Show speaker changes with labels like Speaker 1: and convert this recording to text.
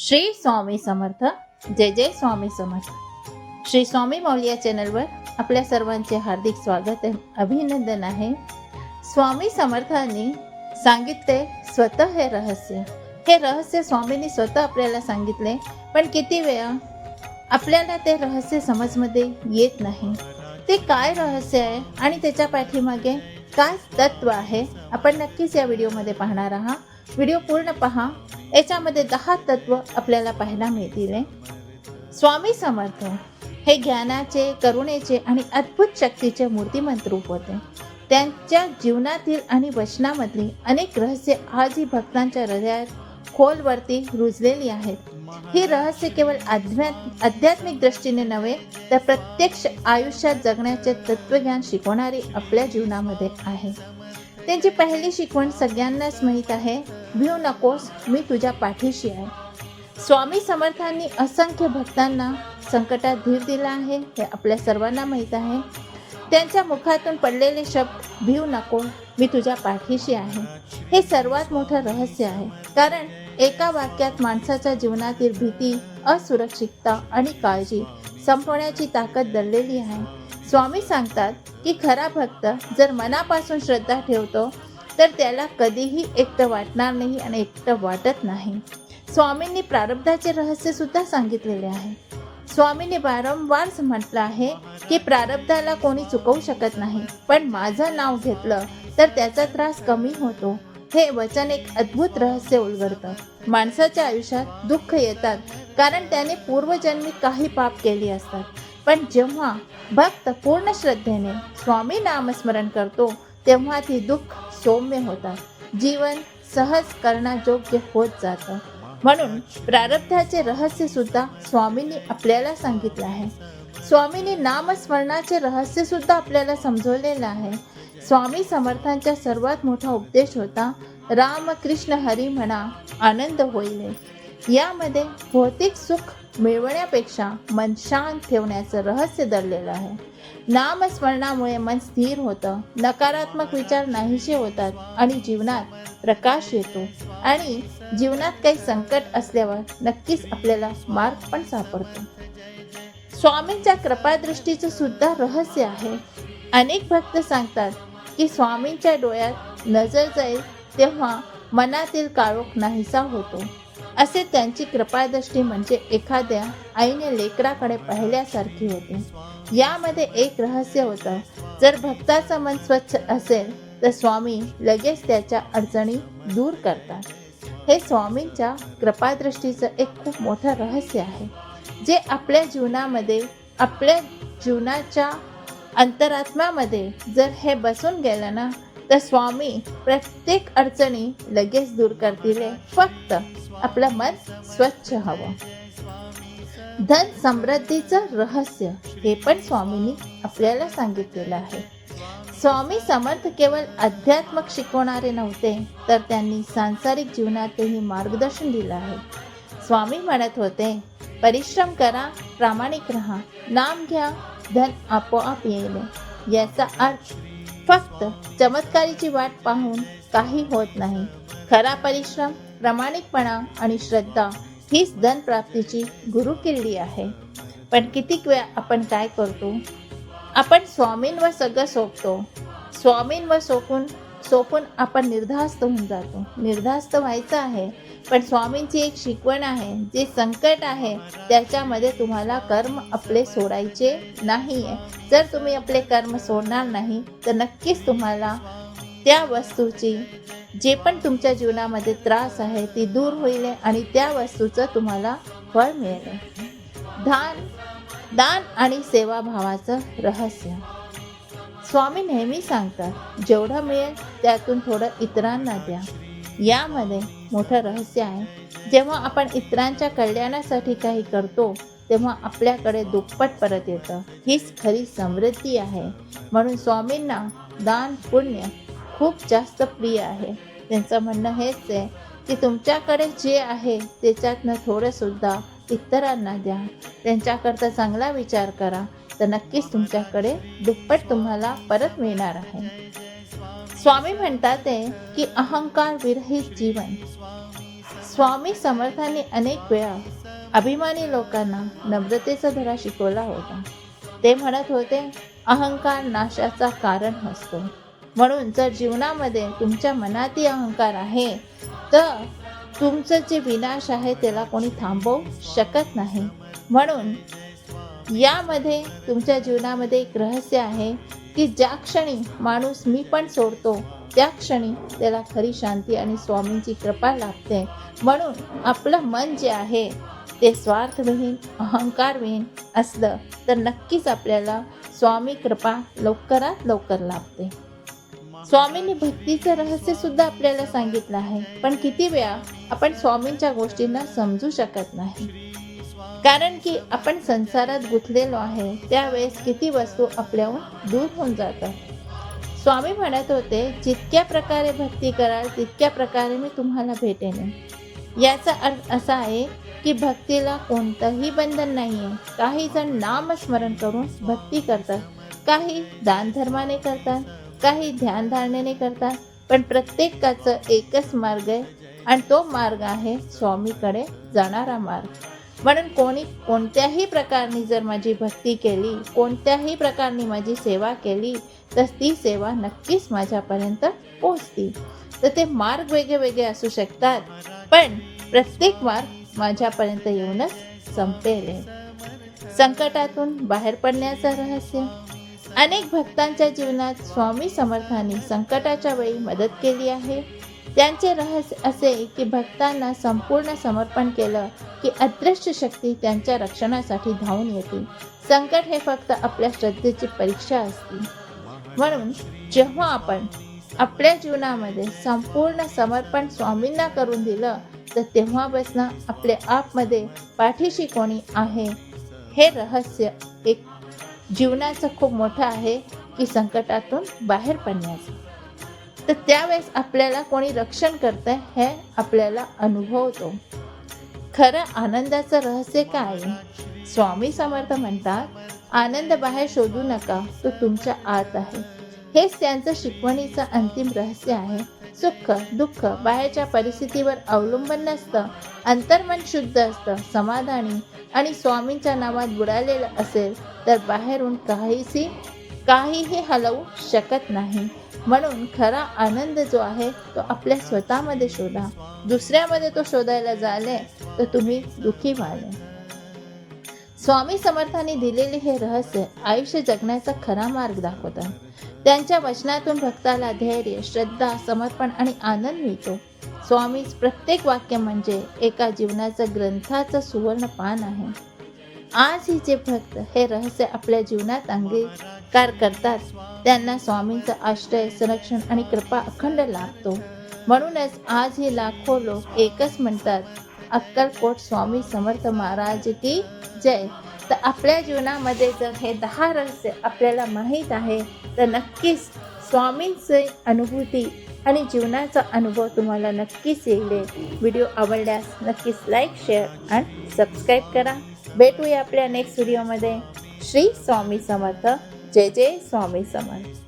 Speaker 1: श्री स्वामी समर्थ. जय जय स्वामी समर्थ. श्री स्वामी मौलिया चॅनलवर आपल्या सर्वांचे हार्दिक स्वागत आहे अभिनंदन आहे. स्वामी समर्थांनी सांगितले स्वतः हे रहस्य. हे रहस्य स्वामींनी स्वतः आपल्याला सांगितले पण किती वेळा आपल्याला ते रहस्य समजमध्ये येत नाही. ते काय रहस्य आहे आणि त्याच्या पाठीमागे काय तत्व आहे आपण नक्कीच या व्हिडिओमध्ये पाहणार आहात. व्हिडिओ पूर्ण पहा. याच्यामध्ये दहा तत्व आपल्याला पाहायला मिळतील स्वामी समर्थ हे ज्ञानाचे करुणेचे आणि अद्भुत शक्तीचे मूर्तिमंत रूप होते त्यांच्या जीवनातील आणि वचनामधली अनेक रहस्य आजही भक्तांच्या हृदयात खोलवरती रुजलेली आहेत. ही रहस्य केवळ आध्या आध्यात्मिक दृष्टीने नव्हे तर प्रत्यक्ष आयुष्यात जगण्याचे तत्वज्ञान शिकवणारी आपल्या जीवनामध्ये आहे. त्यांची पहिली शिकवण सगळ्यांनाच माहीत आहे. भिऊ नकोस मी तुझ्या पाठीशी आहे. स्वामी समर्थांनी असंख्य भक्तांना संकटात धीर दिला आहे हे आपल्या सर्वांना माहीत आहे. त्यांच्या मुखातून पडलेले शब्द भिऊ नको मी तुझ्या पाठीशी आहे हे सर्वात मोठं रहस्य आहे. कारण एका वाक्यात माणसाच्या जीवनातील भीती असुरक्षितता आणि काळजी संपवण्याची ताकद दडलेली आहे. स्वामी सांगतात की खरा भक्त जर मनापासून श्रद्धा ठेवतो तर त्याला कधीही एकटं वाटणार नाही आणि एकटं वाटत नाही. स्वामींनी प्रारब्धाचे रहस्य सुद्धा सांगितलेले आहे. स्वामींनी वारंवार म्हटलं आहे की प्रारब्धाला कोणी चुकवू शकत नाही पण माझं नाव घेतलं तर त्याचा त्रास कमी होतो. हे वचन एक अद्भुत रहस्य उलगडतं. माणसाच्या आयुष्यात दुःख येतात कारण त्याने पूर्वजन्मी काही पाप केली असतात. पण जेव्हा भक्त पूर्ण श्रद्धेने स्वामी नामस्मरण करतो तेव्हा ती दुःख सौम्य होतात. जीवन सहज करण्यायोग्य होत जातं. म्हणून प्रारब्धाचे रहस्य सुद्धा स्वामींनी आपल्याला सांगितलं आहे. स्वामींनी नामस्मरणाचे रहस्य सुद्धा आपल्याला समजवलेलं आहे. स्वामी समर्थांचा सर्वात मोठा उपदेश होता राम कृष्ण हरी म्हणा आनंद होईल. यामध्ये भौतिक सुख मिळवण्यापेक्षा मन शांत ठेवण्याचं रहस्य दडलेलं आहे. नामस्मरणामुळे मन स्थिर होतं नकारात्मक विचार नाहीसे होतात आणि जीवनात प्रकाश येतो. आणि जीवनात काही संकट असल्यावर नक्कीच आपल्याला मार्ग पण सापडतो. स्वामींच्या कृपादृष्टीचं सुद्धा रहस्य आहे. अनेक भक्त सांगतात की स्वामींच्या डोळ्यात नजर जाईल तेव्हा मनातील काळोख नाहीसा होतो. असे त्यांची कृपादृष्टी म्हणजे एखाद्या आईने लेकराकडे पाहिल्यासारखी होती. यामध्ये एक रहस्य होतं. जर भक्ताचं मन स्वच्छ असेल तर स्वामी लगेच त्याच्या अडचणी दूर करतात. हे स्वामींच्या कृपादृष्टीचं एक खूप मोठं रहस्य आहे. जे आपल्या जीवनामध्ये आपल्या जीवनाच्या अंतरात्म्यामध्ये जर हे बसून गेलं ना तर स्वामी प्रत्येक अडचणी लगेच दूर करतील फक्त आपलं मन स्वच्छ हवं. धन समृद्धीचं रहस्य हे पण स्वामींनी आपल्याला सांगितलेलं आहे. स्वामी समर्थ केवळ अध्यात्मक शिकवणारे नव्हते तर त्यांनी सांसारिक जीवनातही मार्गदर्शन दिलं आहे. स्वामी म्हणत होते परिश्रम करा प्रामाणिक राहा नाम घ्या धन आपोआप येईल. याचा अर्थ फक्त चमत्कारीची वाट पाहून काही होत नाही. खरा परिश्रम प्रामाणिकपणा आणि श्रद्धा हीच धन प्राप्तीची गुरुकिल्ली आहे. पण कितीक वेळा आपण काय करतो? आपण स्वामींवर सगळं सोपतो. स्वामींवर सोपून सोपून आपण निर्धास्त होऊन जातो. निर्धास्त व्हायचं आहे पण स्वामींची एक शिकवण आहे जे संकट आहे त्याच्यामध्ये तुम्हाला कर्म आपले सोडायचे नाही आहे जर तुम्ही आपले कर्म सोडणार नाही तर नक्कीच तुम्हाला त्या वस्तूची जे पण तुमच्या जीवनामध्ये त्रास आहे ती दूर होईल आणि त्या वस्तूचं तुम्हाला फळ मिळेल. दान दान आणि सेवाभावाचं रहस्य. स्वामी नेहमी सांगतात जेवढं मिळेल त्यातून थोडं इतरांना द्या. यामध्ये मोठं रहस्य आहे जेव्हा आपण इतरांच्या कल्याणासाठी काही करतो तेव्हा आपल्याकडे दुप्पट परत येतं. हीच खरी समृद्धी आहे. म्हणून स्वामींना दान पुण्य खूप जास्त प्रिय आहे. त्यांचं म्हणणं हेच आहे की तुमच्याकडे जे आहे त्याच्यातनं थोडंसुद्धा इतरांना द्या. त्यांच्याकरता चांगला विचार करा. तर नक्कीच तुमच्याकडे दुप्पट तुम्हाला परत मिळणार आहे. स्वामी म्हणतात आहे की अहंकार विरहित जीवन. स्वामी समर्थांनी अनेक वेळा अभिमानी लोकांना नम्रतेचा धडा शिकवला होता. ते म्हणत होते अहंकार नाशाचा कारण असतो. म्हणून जर जीवनामध्ये तुमच्या मनातही अहंकार आहे तर तुमचं जे विनाश आहे त्याला कोणी थांबवू शकत नाही. म्हणून यामध्ये तुमच्या जीवनामध्ये एक रहस्य आहे की ज्या क्षणी माणूस मी पण सोडतो त्या क्षणी त्याला खरी शांती आणि स्वामींची कृपा लाभते. म्हणून आपलं मन जे आहे ते स्वार्थविहीन अहंकारविहीन असलं तर नक्कीच आपल्याला स्वामी कृपा लवकरात लवकर लाभते. स्वामींनी भक्तीचं रहस्य सुद्धा आपल्याला सांगितलं आहे. पण किती वेळा आपण स्वामींच्या गोष्टींना समजू शकत नाही? कारण की आपण संसारात गुंतलेलो आहे त्यावेळेस किती वस्तू आपल्याहून दूर होऊन जातात. स्वामी म्हणत होते जितक्या प्रकारे भक्ती कराल तितक्या प्रकारे मी तुम्हाला भेटेन. याचा अर्थ असा आहे की भक्तीला कोणतंही बंधन नाही आहे काही जण नामस्मरण करून भक्ती करतात काही दानधर्माने करतात काही ध्यानधारणेने करतात. पण प्रत्येकाचं एकच मार्ग आहे आणि तो मार्ग आहे स्वामीकडे जाणारा मार्ग. म्हणून कोणी कोणत्याही प्रकारनी जर माझी भक्ती केली कोणत्याही प्रकारनी माझी सेवा केली तर ती सेवा नक्कीच माझ्यापर्यंत पोचती तर ते मार्ग वेगळे वेगळे असू शकतात पण प्रत्येक मार्ग माझ्यापर्यंत येऊनच संपेल. संकटातून बाहेर पडण्याचं रहस्य अनेक भक्तांच्या जीवनात स्वामी समर्थांनी संकटाच्या वेळी मदत केली आहे. त्यांचे रहस्य असे की भक्तांना संपूर्ण समर्पण केलं की अदृश्य शक्ती त्यांच्या रक्षणासाठी धावून येते. संकट हे फक्त आपल्या श्रद्धेची परीक्षा असते. म्हणून जेव्हा आपण आपल्या जीवनामध्ये संपूर्ण समर्पण स्वामींना करून दिलं तर तेव्हापासून आपल्या आपमध्ये पाठीशी कोणी आहे हे रहस्य एक जीवनाचं खूप मोठं आहे की संकटातून बाहेर पडण्याचं. तर त्यावेळेस आपल्याला कोणी रक्षण करतं हे आपल्याला अनुभवतो. खरं आनंदाचं रहस्य काय? स्वामी समर्थ म्हणतात आनंद बाहेर शोधू नका तो तुमच्या आत आहे. हेच त्यांचं शिकवणीचं अंतिम रहस्य आहे. सुख दुःख बाहेरच्या परिस्थितीवर अवलंबून नसतं. अंतर्मन शुद्ध असतं. समाधानी आणि स्वामींच्या नावात बुडालेलं असेल तर बाहेरून काहीशी काहीही हलवू शकत नाही. म्हणून खरा आनंद जो आहे तो आपल्या स्वतःमध्ये शोधा. दुसऱ्यामध्ये तो शोधायला झाले तर तुम्ही दुःखी व्हाल. स्वामी समर्थांनी दिलेले हे रहस्य आयुष्य जगण्याचा खरा मार्ग दाखवतात त्यांच्या वचनातून भक्ताला धैर्य श्रद्धा समर्पण आणि आनंद मिळतो. स्वामीच प्रत्येक वाक्य म्हणजे एका जीवनाचा ग्रंथाचं सुवर्ण पान आहे. आजही जे भक्त हे रहस्य आपल्या जीवनात अंगीकार करतात त्यांना स्वामींचा आश्रय संरक्षण आणि कृपा अखंड लाभतो. म्हणूनच आज ही लाखो लोक एकच म्हणतात अक्कलकोट स्वामी समर्थ महाराज की जय. तर आपल्या जीवनामध्ये जर हे दहा रहस्य आपल्याला माहीत आहे तर नक्कीच स्वामींचे अनुभूती आणि जीवनाचा अनुभव तुम्हाला नक्कीच येईल. व्हिडिओ आवडल्यास नक्कीच लाईक शेअर आणि सबस्क्राईब करा. भेटूया आपल्या नेक्स्ट व्हिडिओमध्ये. श्री स्वामी समर्थ. जय जय स्वामी समर्थ.